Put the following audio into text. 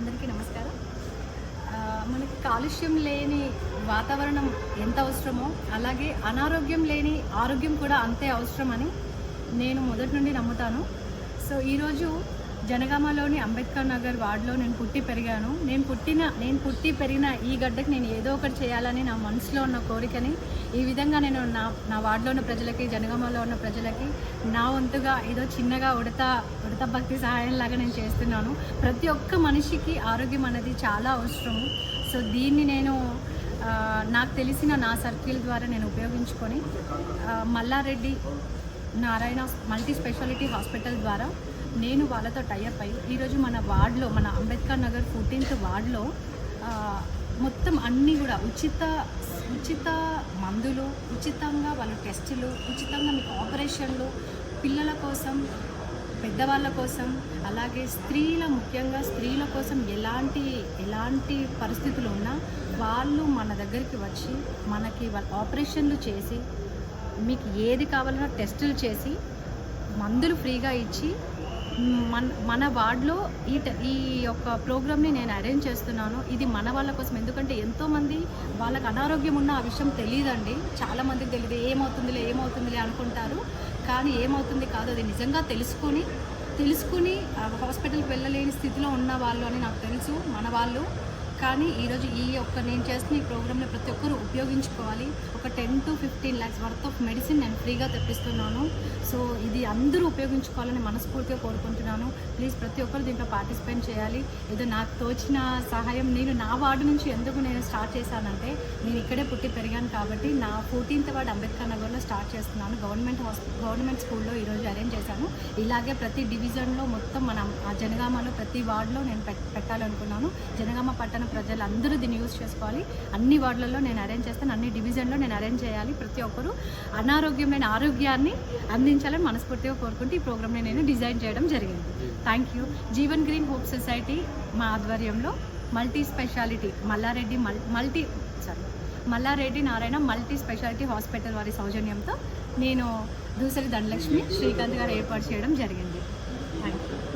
అందరికీ నమస్కారం. మనకి కాలుష్యం లేని వాతావరణం ఎంత అవసరమో అలాగే అనారోగ్యం లేని ఆరోగ్యం కూడా అంతే అవసరమని నేను మొదటి నుండి నమ్ముతాను. సో ఈరోజు జనగామలోని అంబేద్కర్ నగర్ వార్డులో నేను పుట్టి పెరిగాను. నేను పుట్టిన నేను పుట్టి పెరిగిన ఈ గడ్డకి నేను ఏదో ఒకటి చేయాలని నా మనసులో ఉన్న కోరికని ఈ విధంగా నేను నా నా వార్డులో ఉన్న ప్రజలకి జనగామలో ఉన్న ప్రజలకి నా వంతుగా ఏదో చిన్నగా ఉడత ఉడత భక్తి సహాయం లాగా నేను చేస్తున్నాను. ప్రతి ఒక్క మనిషికి ఆరోగ్యం అనేది చాలా అవసరము. సో దీన్ని నేను నాకు తెలిసిన నా సర్కిల్ ద్వారా నేను ఉపయోగించుకొని Mallareddy Narayana multi speciality hospital ద్వారా నేను వాళ్ళతో టైఅప్ అయ్యి ఈరోజు మన వార్డులో మన అంబేద్కర్ నగర్ ఫోర్టీన్త్ వార్డులో మొత్తం అన్నీ కూడా ఉచిత ఉచిత మందులు ఉచితంగా వాళ్ళ టెస్టులు ఉచితంగా మీకు ఆపరేషన్లు పిల్లల కోసం పెద్దవాళ్ళ కోసం అలాగే స్త్రీల ముఖ్యంగా స్త్రీల కోసం ఎలాంటి ఎలాంటి పరిస్థితులు ఉన్నా వాళ్ళు మన దగ్గరికి వచ్చి మనకి వాళ్ళ ఆపరేషన్లు చేసి మీకు ఏది కావాలన్నా టెస్టులు చేసి మందులు ఫ్రీగా ఇచ్చి మన మన వార్డులో ఈ ఈ యొక్క ప్రోగ్రామ్ని నేను అరేంజ్ చేస్తున్నాను. ఇది మన వాళ్ళ కోసం. ఎందుకంటే ఎంతోమంది వాళ్ళకి అనారోగ్యం ఉన్న ఆ విషయం తెలియదండి. చాలామందికి తెలియదు. ఏమవుతుందిలే ఏమవుతుందిలే అనుకుంటారు. కానీ ఏమవుతుంది కాదు అది నిజంగా తెలుసుకొని తెలుసుకుని హాస్పిటల్కి వెళ్ళలేని స్థితిలో ఉన్న వాళ్ళు అని నాకు తెలుసు. మన వాళ్ళు కానీ ఈరోజు ఈ యొక్క నేను చేస్తున్న ఈ ప్రోగ్రామ్ని ప్రతి ఒక్కరూ ఉపయోగించుకోవాలి. ఒక ten to fifteen lakhs worth of medicine నేను ఫ్రీగా తెప్పిస్తున్నాను. సో ఇది అందరూ ఉపయోగించుకోవాలని మనస్ఫూర్తిగా కోరుకుంటున్నాను. ప్లీజ్ ప్రతి ఒక్కరు దీంట్లో పార్టిసిపేట్ చేయాలి. ఏదో నాకు తోచిన సహాయం నేను నా వార్డు నుంచి ఎందుకు నేను స్టార్ట్ చేశానంటే నేను ఇక్కడే పుట్టి పెరిగాను కాబట్టి నా ఫోర్టీన్త్ వార్డు అంబేద్కర్ నగర్లో స్టార్ట్ చేస్తున్నాను. గవర్నమెంట్ హాస్పిటల్ గవర్నమెంట్ స్కూల్లో ఈరోజు అరేంజ్ చేశాను. ఇలాగే ప్రతి డివిజన్లో మొత్తం మనం ఆ జనగామలో ప్రతి వార్డులో నేను పెట్టాలనుకున్నాను. జనగామ పట్టణ ప్రజలందరూ దీన్ని యూజ్ చేసుకోవాలి. అన్ని వార్డులలో నేను అరేంజ్ చేస్తాను. అన్ని డివిజన్లో నేను అరేంజ్ చేయాలి ప్రతి ఒక్కరూ. అనారోగ్యమైన ఆరోగ్యాన్ని అందించాలని మనస్ఫూర్తిగా కోరుకుంటూ ఈ ప్రోగ్రామ్ని నేను డిజైన్ చేయడం జరిగింది. Thank you Jeevan green hope society మా ఆధ్వర్యంలో మల్టీ స్పెషాలిటీ మల్లారెడ్డి మల్ multi sorry Mallareddy Narayana multi speciality hospital వారి సౌజన్యంతో నేను దూసరి ధనలక్ష్మి శ్రీకాంత్ గారు ఏర్పాటు చేయడం జరిగింది. Thank you